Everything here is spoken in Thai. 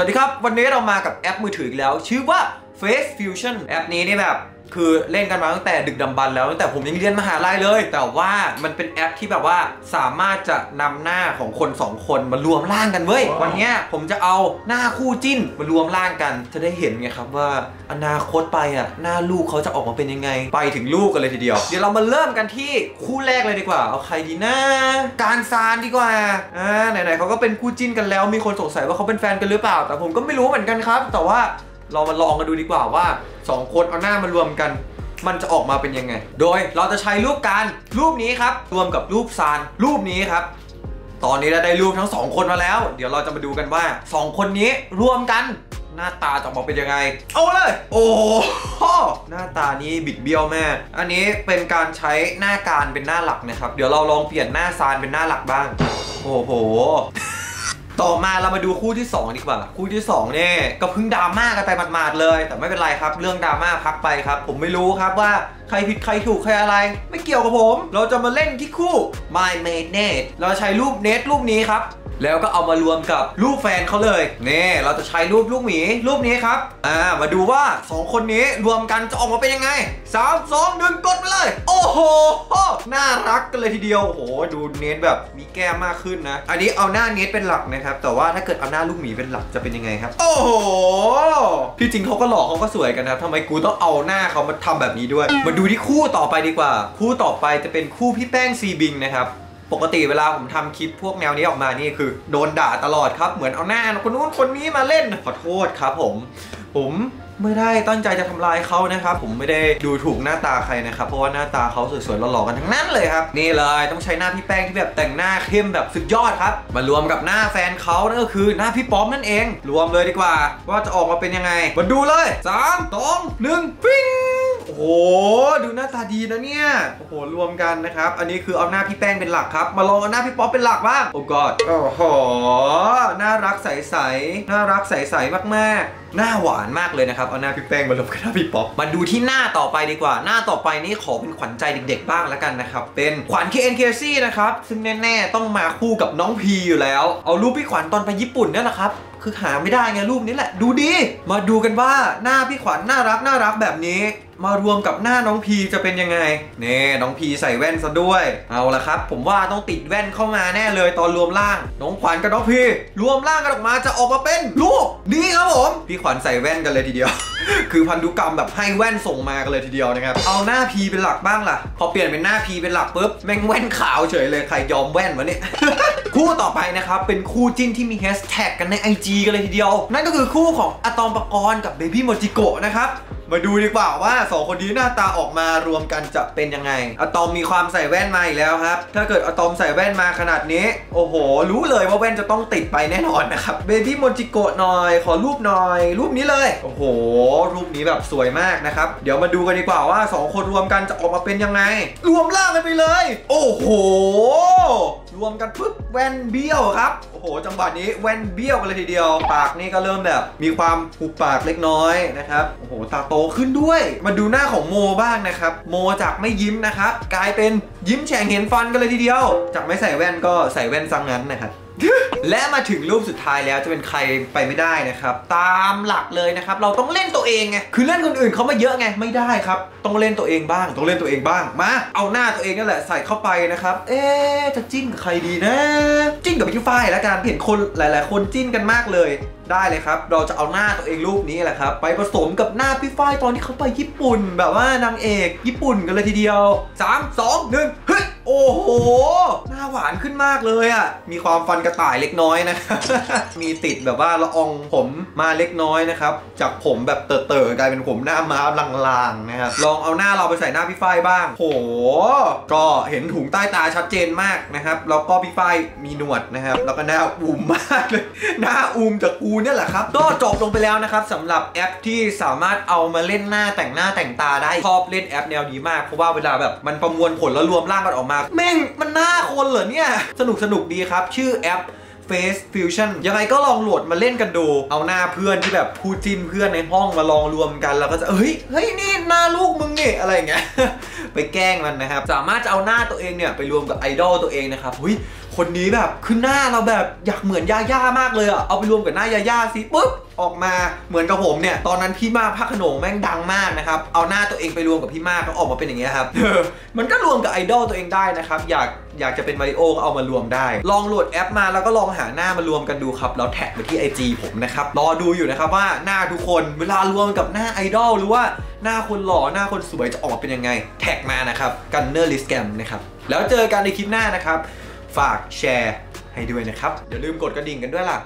สวัสดีครับ วันนี้เรามากับแอปมือถืออีกแล้ว ชื่อว่า Face Fusion แอปนี้นี่แบบ คือเล่นกันมาตั้งแต่ดึกดำบรรพ์แล้วตั้งแต่ผมยังเรียนมหาลัยเลย แต่ว่ามันเป็นแอปที่แบบว่าสามารถจะนำหน้าของคนสองคนมารวมร่างกันเว้ย วันเนี้ยผมจะเอาหน้าคู่จิ้นมารวมร่างกัน จะได้เห็นไงครับว่าอนาคตไปอะหน้าลูกเขาจะออกมาเป็นยังไง ไปถึงลูกกันเลยทีเดียว เดี๋ยวเรามาเริ่มกันที่คู่แรกเลยดีกว่า เอาใครดีนะการซานดีกว่าอ่าไหนๆเขาก็เป็นคู่จิ้นกันแล้วมีคนสงสัยว่าเขาเป็นแฟนกันหรือเปล่า แต่ผมก็ไม่รู้เหมือนกันครับ แต่ว่า เรามาลองกันดูดีกว่าว่าสองคนเอาหน้ามารวมกัน มันจะออกมาเป็นยังไง โดยเราจะใช้รูปการรูปนี้ครับ รวมกับรูปซานรูปนี้ครับ ตอนนี้เราได้รูปทั้งสองคนมาแล้ว เดี๋ยวเราจะมาดูกันว่าสองคนนี้รวมกันหน้าตาจะออกมาเป็นยังไง เอาเลย โอ้โหหน้าตานี้บิดเบี้ยวแม่ อันนี้เป็นการใช้หน้าการเป็นหน้าหลักนะครับ เดี๋ยวเราลองเปลี่ยนหน้าซานเป็นหน้าหลักบ้าง โอ้โห ต่อมาเรามาดูคู่ที่ 2 ดีกว่า คู่ที่2เนี่ยก็เพิ่งดราม่ากันไปหมาดๆเลย แต่ไม่เป็นไรครับ เรื่องดราม่าพักไปครับ ผมไม่รู้ครับว่าใครผิดใครถูกใครอะไร ไม่เกี่ยวกับผม เราจะมาเล่นที่คู่ My Mate Net เราใช้รูปเนทรูปนี้ครับ แล้วก็เอามารวมกับรูปแฟนเขาเลยนี่เราจะใช้รูปลูกหมีรูปนี้ครับอ่ามาดูว่า 2 คนนี้รวมกันจะออกมาเป็นยังไง 3 2 1 กดไปเลย โอ้โหน่ารักกันเลยทีเดียวโอ้โหดูเนทแบบมีแก้มมากขึ้นนะ อันนี้เอาหน้าเนทเป็นหลักนะครับ แต่ว่าถ้าเกิดเอาหน้าลูกหมีเป็นหลักจะเป็นยังไงครับ โอ้โหที่จริงเขาก็หล่อเขาก็สวยกันนะทำไมกูต้องเอาหน้าเขามาทำแบบนี้ด้วย มาดูที่คู่ต่อไปดีกว่า คู่ต่อไปจะเป็นคู่พี่แป้งซีบิงนะครับ ปกติเวลาผมทำคลิปพวกแนวนี้ออกมานี่คือ โดนด่าตลอดครับ เหมือนเอาหน้าคนนู้นคนนี้มาเล่นขอโทษครับผม ผม ไม่ได้ตั้งใจจะทำลายเขานะครับ ผมไม่ได้ดูถูกหน้าตาใครนะครับ เพราะว่าหน้าตาเขาสวยๆหล่อๆกันทั้งนั้นเลยครับ นี่เลยต้องใช้หน้าพี่แป้งที่แบบแต่งหน้าเข้มแบบสุดยอดครับ มารวมกับหน้าแฟนเขานั่นก็คือหน้าพี่ป๊อมนั่นเอง รวมเลยดีกว่า ว่าจะออกมาเป็นยังไง มาดูเลย3 2 1ปิ้งโอ้โห ดูหน้าตาดีนะเนี่ย โอ้โห รวมกันนะครับ อันนี้คือเอาหน้าพี่แป้งเป็นหลักครับ มาลองเอาหน้าพี่ป๊อปเป็นหลักบ้าง โอ้กอดโอ้โห น่ารักใสๆ น่ารักใสๆ มากๆ หน้าหวานมากเลยนะครับเอาหน้าพี่แป้งมารวมกับหน้าพี่ป๊อปมาดูที่หน้าต่อไปดีกว่า หน้าต่อไปนี้ขอเป็นขวัญใจเด็ก ๆ บ้างแล้วกันนะครับ เป็นขวัญ KNKC นะครับ ซึ่งแน่ ๆ ต้องมาคู่กับน้องพีอยู่แล้ว เอารูปพี่ขวัญตอนไปญี่ปุ่นเนี่ยแหละครับคือหาไม่ได้ไงรูปนี้แหละ ดูดี มาดูกันว่าหน้าพี่ขวัญน่ารักน่ารักแบบนี้ มารวมกับหน้าน้องพีจะเป็นยังไงเน่น้องพีใส่แว่นซะด้วย เอาละครับ ผมว่าต้องติดแว่นเข้ามาแน่เลยตอนรวมร่าง น้องขวัญกับน้องพีรวมร่างกันออกมาจะออกมาเป็นลูกดีครับผมพี่ขวัญใส่แว่นกันเลยทีเดียว คือพันธุกรรมแบบให้แว่นส่งมากันเลยทีเดียวนะครับเอาหน้าพีเป็นหลักบ้างล่ะพอเปลี่ยนเป็นหน้าพีเป็นหลักปุ๊บแม่งแว่นขาวเฉยเลยใครยอมแว่นวะเนี่ย คู่ต่อไปนะครับเป็นคู่จิ้นที่มีแฮชแท็กกันใน IG กันเลยทีเดียว นั่นก็คือคู่ของอะตอมปกรณ์กับเบบี้โมจิโกะนะครับมาดูดีกว่าว่า 2 คนนี้หน้าตาออกมารวมกันจะเป็นยังไงอะตอมมีความใส่แว่นมาอีกแล้วครับ ถ้าเกิดอะตอมใส่แว่นมาขนาดนี้ โอ้โห รู้เลยว่าแว่นจะต้องติดไปแน่นอนนะครับเบบี้โมจิโกะหน่อย ขอรูปหน่อย รูปนี้เลย โอ้โห รูปนี้แบบสวยมากนะครับ เดี๋ยวมาดูกันดีกว่าว่า 2 คนรวมกันจะออกมาเป็นยังไง รวมร่างกันไปเลย โอ้โห รวมกันปุ๊บแว่นเบี้ยวครับ โอ้โห จังหวะนี้แว่นเบี้ยวกันเลยทีเดียว ปากนี่ก็เริ่มแบบ มีความหุบปากเล็กน้อยนะครับ โอ้โห ตาโตขึ้นด้วย มาดูหน้าของโมบ้างนะครับ โมจากไม่ยิ้มนะครับ กลายเป็นยิ้มแฉ่งเห็นฟันกันเลยทีเดียว จากไม่ใส่แว่นก็ใส่แว่นซังงั้นนะครับ และมาถึงรูปสุดท้ายแล้วจะเป็นใครไปไม่ได้นะครับ ตามหลักเลยนะครับ เราต้องเล่นตัวเองไงคือเล่นคนอื่นเขามาเยอะไงไม่ได้ครับ ต้องเล่นตัวเองบ้าง ต้องเล่นตัวเองบ้างมาเอาหน้าตัวเองนั่นแหละใส่เข้าไปนะครับ เอ๊จะจิ้นกับใครดีนะ จิ้นกับพี่ฝ้ายแล้วกันเห็นคนหลาย ๆ คนจิ้นกันมากเลยได้เลยครับ เราจะเอาหน้าตัวเองรูปนี้แหละครับ ไปผสมกับหน้าพี่ฝ้ายตอนที่เขาไปญี่ปุ่น แบบว่านางเอกญี่ปุ่นกันเลยทีเดียว 3 2 1เฮ้ย โอ้โห หน้าหวานขึ้นมากเลยอะ มีความฟันกระต่ายเล็กน้อยนะครับ มีติดแบบว่าละอองผมมาเล็กน้อยนะครับ จากผมแบบเต๋อๆกลายเป็นผมหน้าม้าลางๆนะครับ ลองเอาหน้าเราไปใส่หน้าพี่ฝ้ายบ้าง โห ก็เห็นถุงใต้ตาชัดเจนมากนะครับ แล้วก็พี่ฝ้ายมีหนวดนะครับ แล้วก็หน้าอูมมากเลย หน้าอูมจากกูเนี่ยแหละครับ ก็จบลงไปแล้วนะครับสำหรับแอปที่สามารถเอามาเล่นหน้าแต่งหน้าแต่งตาได้ ชอบเล่นแอปแนวนี้มาก เพราะว่าเวลาแบบมันประมวลผลแล้วรวมร่างกันออกมาแม่งมันหน้าคนเหรอเนี่ย สนุกสนุกดีครับ ชื่อแอป Face Fusion ยังไงก็ลองโหลดมาเล่นกันดู เอาหน้าเพื่อนที่แบบพูดจิ้นเพื่อนในห้องมาลองรวมกัน แล้วก็จะ เฮ้ย เฮ้ย นี่หน้าลูกมึงนี่อะไรอย่างเงี้ย ไปแกล้งมันนะครับ สามารถจะเอาหน้าตัวเองเนี่ย ไปรวมกับไอดอลตัวเองนะครับ เฮ้ย คนนี้แบบคือหน้าเราแบบอยากเหมือนยาย่ามากเลยอะเอาไปรวมกับหน้ายาย่าสิปุ๊บออกมาเหมือนกับผมเนี่ย ตอนนั้นพี่มากพระขนงแม่งดังมากนะครับ เอาหน้าตัวเองไปรวมกับพี่มากก็ออกมาเป็นอย่างเงี้ยครับ มันก็รวมกับไอดอลตัวเองได้นะครับ อยากอยากจะเป็นมาริโอก็เอามารวมได้ ลองโหลดแอปมาแล้วก็ลองหาหน้ามารวมกันดูครับ แล้วแท็กไปที่ IG ผมนะครับ รอดูอยู่นะครับว่าหน้าทุกคนเวลารวมกับหน้าไอดอลหรือว่าหน้าคนหล่อหน้าคนสวยจะออกมาเป็นยังไง แท็กมานะครับกันเนอร์ลิสแกมนะครับ แล้วเจอกันในคลิปหน้านะครับ ฝากแชร์ให้ด้วยนะครับอย่าลืมกดกระดิ่งกันด้วยล่ะ